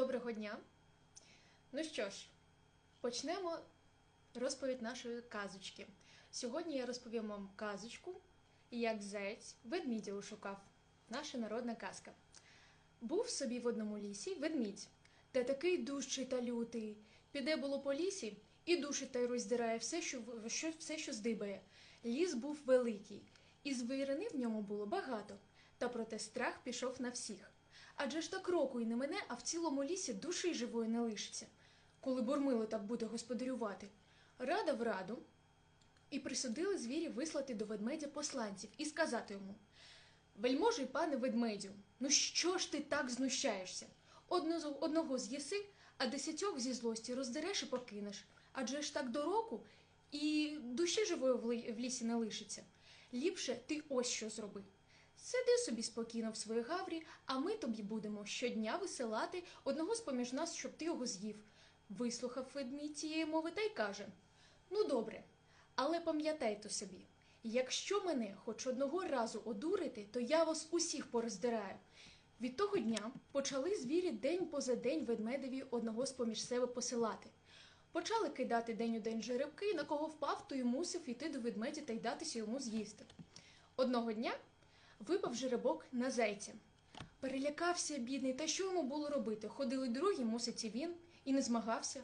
Доброго дня. Ну що ж, почнемо розповідь нашої казочки. Сьогодні я розповім вам казочку, як заєць ведмідя ушукав. Наша народна казка. Був собі в одному лісі ведмідь, та такий дужчий та лютий. Піде було по лісі і душить та й роздирає все, що, що, все, що здибає. Ліс був великий, і звірини в ньому було багато, та проте страх пішов на всіх. Адже ж так року й не мене, а в цілому лісі душі живої не лишиться, коли бурмило так буде господарювати. Рада в раду, і присудили звірі вислати до ведмедя посланців і сказати йому: Вельможий пане ведмедю, ну що ж ти так знущаєшся? Одно, одного з'їси, а десятьох зі злості роздереш і покинеш. Адже ж так до року і душі живої в лісі не лишиться. Ліпше ти ось що зроби. Сиди собі спокійно в своїй гаврі, а ми тобі будемо щодня висилати одного з поміж нас, щоб ти його з'їв. Вислухав ведмідь цієї мови та й каже: Ну, добре, але пам'ятайте собі, якщо мене хоч одного разу одурити, то я вас усіх пороздираю. Від того дня почали звірі день поза день ведмедеві одного з поміж себе посилати. Почали кидати день у день жеребки, на кого впав, то й мусив іти до ведмедя та й датися йому з'їсти. Одного дня випав жеребок на зайця. Перелякався бідний, та що йому було робити? Ходили другі, мусить і він, і не змагався.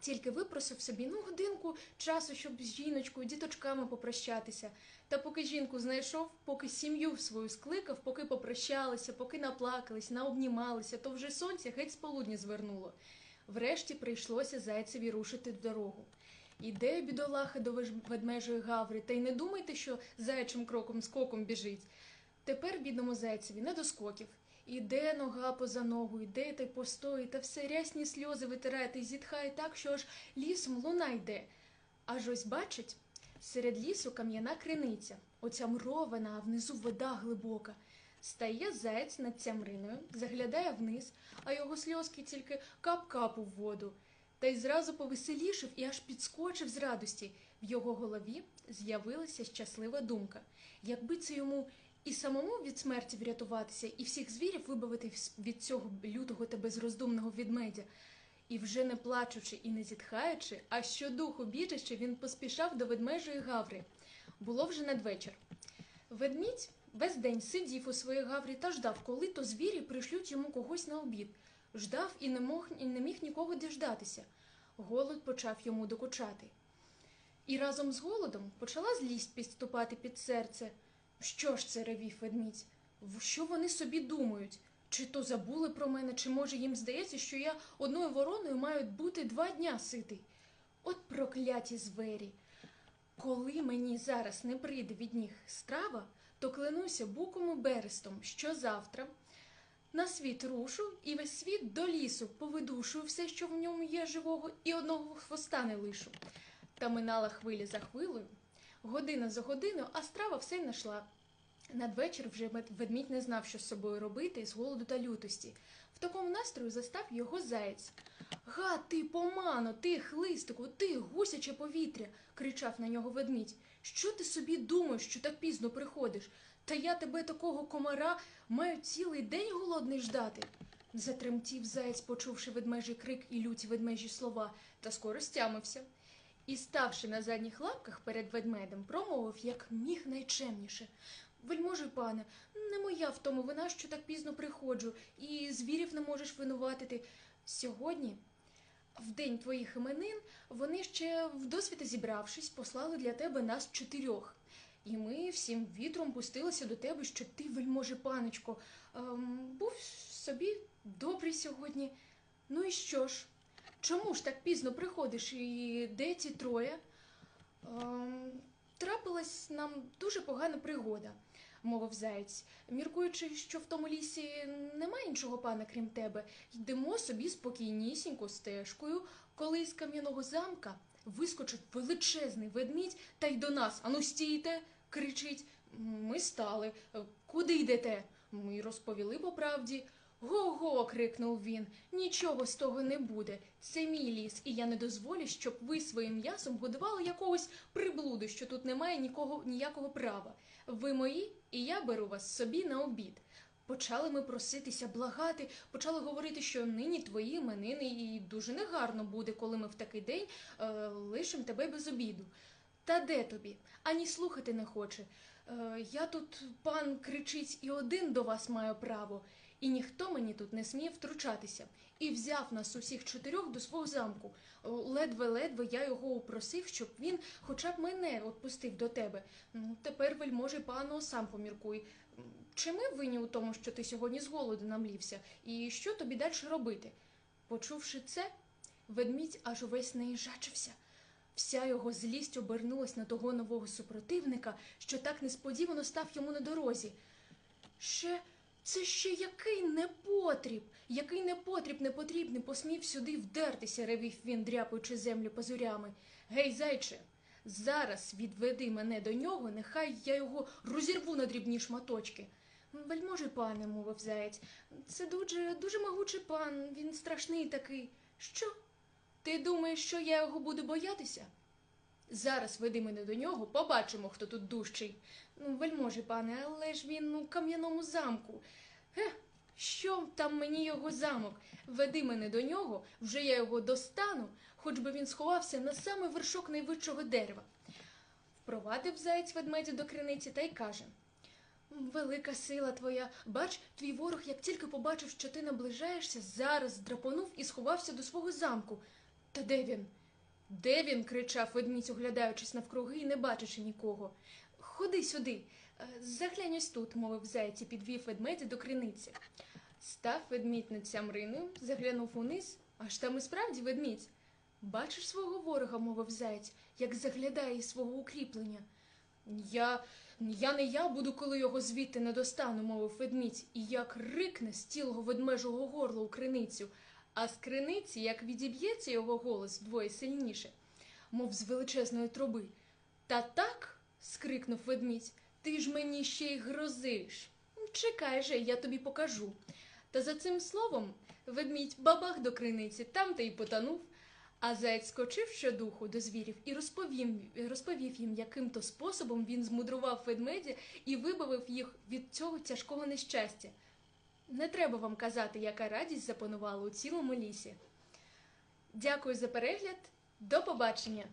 Тільки випросив собі ну годинку часу, щоб з жіночкою, діточками попрощатися. Та поки жінку знайшов, поки сім'ю свою скликав, поки попрощалися, поки наплакались, наобнімалися, то вже сонце геть з полудня звернуло. Врешті прийшлося зайцеві рушити в дорогу. Іде бідолаха до ведмежої гаври, та й не думайте, що заячим кроком скоком біжить. Тепер бідному зайцеві не до скоків. Іде нога поза ногу, іде та й постоїть, та все рясні сльози витирає та й зітхає так, що аж лісом луна йде. Аж ось бачить, серед лісу кам'яна криниця, оця мурована, а внизу вода глибока. Стає заєць над цямриною, заглядає вниз, а його сльозки тільки кап-кап у воду. Та й зразу повеселішив і аж підскочив з радості. В його голові з'явилася щаслива думка. Якби це йому і самому від смерті врятуватися, і всіх звірів вибавити від цього лютого та безроздумного ведмедя. І вже не плачучи і не зітхаючи, а щодуху біжачи, він поспішав до ведмежої гаври. Було вже надвечір. Ведмідь весь день сидів у своїй гаврі та ждав, коли то звірі пришлють йому когось на обід. Ждав і не, мог, і не міг нікого діждатися. Голод почав йому докучати. І разом з голодом почала злість підступати під серце. Що ж це ревів ведмідь? Що вони собі думають? Чи то забули про мене, чи може їм здається, що я одною вороною маю бути два дня ситий? От прокляті звері. Коли мені зараз не прийде від них страва, то клянуся буком і берестом, що завтра на світ рушу і весь світ до лісу повидушую все, що в ньому є живого, і одного хвоста не лишу. Та минала хвиля за хвилею, година за годиною, а страва все й нашла. Надвечір вже ведмідь не знав, що з собою робити з голоду та лютості. В такому настрою застав його заєць. Га, ти помано, ти хлистику, ти гусяче повітря, кричав на нього ведмідь. Що ти собі думаєш, що так пізно приходиш? Та я тебе такого комара маю цілий день голодний ждати. Затремтів заєць, почувши ведмежий крик і люті ведмежі слова, та скоро стямився. І, ставши на задніх лапках перед ведмедем, промовив як міг найчемніше. Вельможий пане, не моя в тому вина, що так пізно приходжу, і звірів не можеш винуватити. Сьогодні, в день твоїх іменин, вони ще вдосвіта зібравшись, послали для тебе нас чотирьох. І ми всім вітром пустилися до тебе, що ти, вельможе панечко, ем, був собі добрий сьогодні. Ну і що ж? Чому ж так пізно приходиш і де ці троє? Ем, трапилась нам дуже погана пригода, мовив заєць. Міркуючи, що в тому лісі немає іншого пана, крім тебе, йдемо собі спокійнісінько стежкою, коли з кам'яного замка вискочить величезний ведмідь та й до нас. Ану стійте, кричить. Ми стали. Куди йдете? Ми розповіли по правді. Го-го, крикнув він. Нічого з того не буде. Це мій ліс, і я не дозволю, щоб ви своїм м'ясом годували якогось приблуду, що тут немає нікого ніякого права. Ви мої, і я беру вас собі на обід. Почали ми проситися, благати, почали говорити, що нині твої іменини, і дуже негарно буде, коли ми в такий день е, лишим тебе без обіду. Та де тобі? Ані слухати не хоче. Е, я тут, пан кричить, і один до вас маю право, і ніхто мені тут не сміє втручатися. І взяв нас усіх чотирьох до свого замку. Ледве-ледве я його упросив, щоб він хоча б мене відпустив до тебе. Ну, тепер, вельможі пану, сам поміркуй. Чи ми винні у тому, що ти сьогодні з голоду намлівся? І що тобі далі робити? Почувши це, ведмідь аж увесь наїжачився. Вся його злість обернулась на того нового супротивника, що так несподівано став йому на дорозі. Ще це ще який непотріб, який непотріб непотрібний посмів сюди вдертися, ревів він, дряпаючи землю пазурями. Гей, зайче, зараз відведи мене до нього, нехай я його розірву на дрібні шматочки. Вельможи, пане, мовив заєць, це дуже, дуже могучий пан, він страшний такий. Що? Ти думаєш, що я його буду боятися? Зараз веди мене до нього, побачимо, хто тут дужчий. Ну, вельможі, пане, але ж він у кам'яному замку. Ге, що там мені його замок? Веди мене до нього, вже я його достану, хоч би він сховався на самий вершок найвищого дерева. Впровадив заєць ведмедя до криниці та й каже. Велика сила твоя. Бач, твій ворог, як тільки побачив, що ти наближаєшся, зараз здрапонув і сховався до свого замку. Та де він? Де він? кричав ведмідь, оглядаючись навкруги і не бачачи нікого. Ходи сюди. Е, Заглянь ось тут, мовив заєць і підвів ведмедя до криниці. Став ведмідь над цямриною, заглянув униз, аж там і справді ведмідь. Бачиш свого ворога, мовив заєць, як заглядає свого укріплення. Я, я не я буду, коли його звідти не достану, мовив ведмідь, і як рикне з цілого ведмежого горла у криницю, а з криниці, як відіб'ється його голос вдвоє сильніше, мов з величезної труби. Та так. скрикнув ведмідь, ти ж мені ще й грозиш. Чекай же, я тобі покажу. Та за цим словом ведмідь бабах до криниці, там та й потонув. А заєць скочив щодуху до звірів і розповів, розповів їм, яким то способом він змудрував ведмедя і вибавив їх від цього тяжкого нещастя. Не треба вам казати, яка радість запанувала у цілому лісі. Дякую за перегляд. До побачення!